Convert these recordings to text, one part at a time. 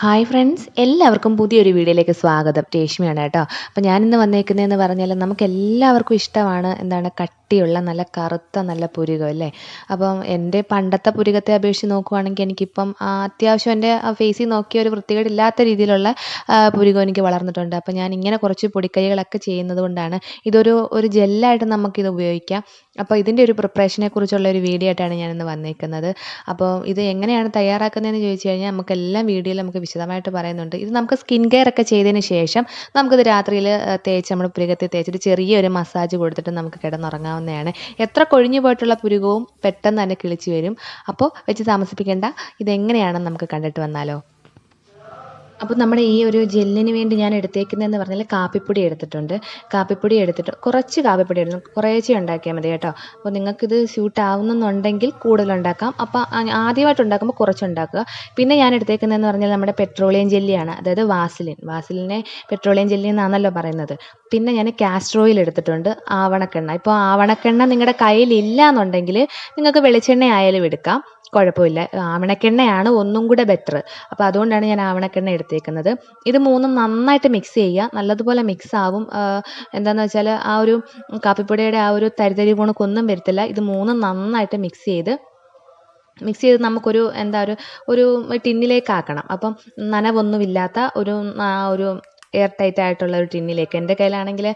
Hi friends എല്ലാവർക്കും പുതിയൊരു വീഡിയോയിലേക്ക് സ്വാഗതം. രേഷ്മയാണ് കേട്ടോ. അപ്പോൾ ഞാനിന്ന് വന്നേക്കുന്നതെന്ന് പറഞ്ഞാൽ നമുക്ക് എല്ലാവർക്കും ഇഷ്ടമാണ് എന്താണ് കട്ടിയുള്ള നല്ല കറുത്ത നല്ല പുരുകം അല്ലേ? അപ്പം എന്റെ പണ്ടത്തെ പുരുകത്തെ അപേക്ഷിച്ച് നോക്കുവാണെങ്കിൽ എനിക്കിപ്പം അത്യാവശ്യം എന്റെ ഫേസിൽ നോക്കിയ ഒരു വൃത്തികേടില്ലാത്ത രീതിയിലുള്ള പുരുകം എനിക്ക് വളർന്നിട്ടുണ്ട്. അപ്പം ഞാൻ ഇങ്ങനെ കുറച്ച് പൊടിക്കൈകളൊക്കെ ചെയ്യുന്നത് കൊണ്ടാണ് ഇതൊരു ഒരു ജെല്ലായിട്ട് നമുക്കിത് ഉപയോഗിക്കാം. അപ്പോൾ ഇതിന്റെ ഒരു പ്രിപ്പറേഷനെ കുറിച്ചുള്ള ഒരു വീഡിയോ ആയിട്ടാണ് ഞാനിന്ന് വന്നേക്കുന്നത്. അപ്പോൾ ഇത് എങ്ങനെയാണ് തയ്യാറാക്കുന്നതെന്ന് ചോദിച്ചു കഴിഞ്ഞാൽ നമുക്ക് എല്ലാം വീഡിയോയിൽ നമുക്ക് വിശദമായിട്ട് പറയുന്നുണ്ട്. ഇത് നമുക്ക് സ്കിൻ കെയർ ഒക്കെ ചെയ്തതിന് ശേഷം നമുക്കിത് രാത്രിയിൽ തേച്ച് നമ്മൾ പുരുകത്തിൽ തേച്ചിട്ട് ചെറിയൊരു മസാജ് കൊടുത്തിട്ട് നമുക്ക് കിടന്നുറങ്ങാവുന്നതാണ് എത്ര കൊഴിഞ്ഞു പോയിട്ടുള്ള പുരുകവും പെട്ടെന്ന് തന്നെ കിളിച്ചു വരും. അപ്പോൾ വെച്ച് താമസിപ്പിക്കേണ്ട ഇതെങ്ങനെയാണെന്ന് നമുക്ക് കണ്ടിട്ട് വന്നാലോ. അപ്പോൾ നമ്മുടെ ഈ ഒരു ജെല്ലിന് വേണ്ടി ഞാൻ എടുത്തേക്കുന്നതെന്ന് പറഞ്ഞാൽ കാപ്പിപ്പൊടി എടുത്തിട്ടുണ്ട്. കാപ്പിപ്പൊടി എടുത്തിട്ട് കുറച്ച് കാപ്പിപ്പൊടി എടുത്തു കുറേശ്ശേ ഉണ്ടാക്കിയാൽ മതി കേട്ടോ. അപ്പോൾ നിങ്ങൾക്കിത് സ്യൂട്ട് ആവുന്നെന്നുണ്ടെങ്കിൽ കൂടുതൽ ഉണ്ടാക്കാം. അപ്പോൾ ആദ്യമായിട്ട് ഉണ്ടാക്കുമ്പോൾ കുറച്ച് ഉണ്ടാക്കുക. പിന്നെ ഞാൻ എടുത്തേക്കുന്നതെന്ന് പറഞ്ഞാൽ നമ്മുടെ പെട്രോളിയം ജെല്ലിയാണ്. അതായത് വാസിലിൻ. വാസിലിനെ പെട്രോളിയം ജെല്ലി എന്നാണല്ലോ പറയുന്നത്. പിന്നെ ഞാൻ കാസ്റ്റർ ഓയിൽ എടുത്തിട്ടുണ്ട്. ആവണക്കെണ്ണ. ഇപ്പോൾ ആവണക്കെണ്ണ നിങ്ങളുടെ കയ്യിലില്ല എന്നുണ്ടെങ്കിൽ നിങ്ങൾക്ക് വെളിച്ചെണ്ണ ആയാലും എടുക്കാം. കുഴപ്പമില്ല. ആവണക്കെണ്ണയാണ് ഒന്നും കൂടെ ബെറ്റർ അപ്പോൾ അതുകൊണ്ടാണ് ഞാൻ ആവണക്കെണ്ണ എടുത്തേക്കുന്നത് ഇത് മൂന്നും നന്നായിട്ട് മിക്സ് ചെയ്യുക. നല്ലതുപോലെ മിക്സ് ആവും. എന്താണെന്ന് വെച്ചാൽ ആ ഒരു കാപ്പിപ്പൊടിയുടെ ആ ഒരു തരിതരി ഗുണക്കൊന്നും വരത്തില്ല. ഇത് മൂന്നും നന്നായിട്ട് മിക്സ് ചെയ്ത് മിക്സ് ചെയ്ത് നമുക്കൊരു എന്താ ഒരു ഒരു ടിന്നിലേക്ക് ആക്കണം. അപ്പം നനവൊന്നുമില്ലാത്ത ഒരു ഒരു എയർ ടൈറ്റ് ആയിട്ടുള്ള ഒരു ടിന്നിലേക്ക്. എന്റെ കയ്യിലാണെങ്കിൽ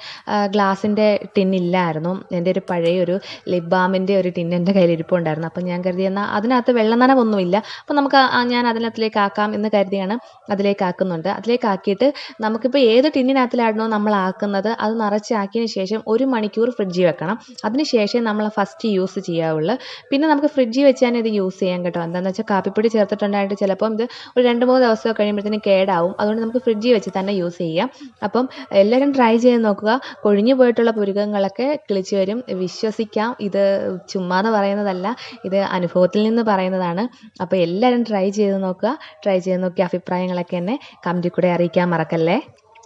ഗ്ലാസിന്റെ ടിന്നില്ലായിരുന്നു. എന്റെ ഒരു പഴയ ഒരു ലിപ് ബാമിന്റെ ഒരു ടിന്ന് എന്റെ കയ്യിൽ ഇരിപ്പുണ്ടായിരുന്നു. അപ്പം ഞാൻ കരുതി എന്നാൽ അതിനകത്ത് വെള്ളം നനവൊന്നുമില്ല. അപ്പം നമുക്ക് ഞാൻ അതിനകത്തിലേക്ക് ആക്കാം എന്ന് കരുതിയാണ് അതിലേക്ക് ആക്കുന്നുണ്ട്. അതിലേക്ക് ആക്കിയിട്ട് നമുക്കിപ്പോൾ ഏത് ടിന്നിനകത്തിലാണോ നമ്മൾ ആക്കുന്നത് അത് നിറച്ചാക്കിയതിന് ശേഷം ഒരു മണിക്കൂർ ഫ്രിഡ്ജിൽ വെക്കണം. അതിന് ശേഷം നമ്മൾ ഫസ്റ്റ് യൂസ് ചെയ്യാവുള്ളൂ. പിന്നെ നമുക്ക് ഫ്രിഡ്ജിൽ വെച്ച് തന്നെ ഇത് യൂസ് ചെയ്യാൻ കേട്ടോ. എന്താണെന്ന് വെച്ചാൽ കാപ്പിപ്പൊടി ചേർത്തിട്ടുണ്ടായിട്ട് ചിലപ്പം ഇത് ഒരു രണ്ട് മൂന്ന് ദിവസമൊക്കെ കഴിയുമ്പോഴത്തേനും കേടാവും. അതുകൊണ്ട് നമുക്ക് ഫ്രിഡ്ജിൽ വെച്ച് തന്നെ യൂസ് ചെയ്യാം. അപ്പം എല്ലാവരും ട്രൈ ചെയ്ത് നോക്കുക. കൊഴിഞ്ഞു പോയിട്ടുള്ള പുരുകങ്ങളൊക്കെ കിളിച്ച് വരും. വിശ്വസിക്കാം. ഇത് ചുമ്മാന്ന് പറയുന്നതല്ല. ഇത് അനുഭവത്തിൽ നിന്ന് പറയുന്നതാണ്. അപ്പോൾ എല്ലാവരും ട്രൈ ചെയ്ത് നോക്കുക. ട്രൈ ചെയ്ത് നോക്കിയ അഭിപ്രായങ്ങളൊക്കെ എന്നെ കമന്റിൽ കൂടെ അറിയിക്കാൻ മറക്കല്ലേ?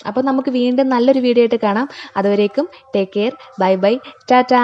അപ്പോൾ നമുക്ക് വീണ്ടും നല്ലൊരു വീഡിയോ ആയിട്ട് കാണാം. അതുവരേക്കും take care bye bye Tata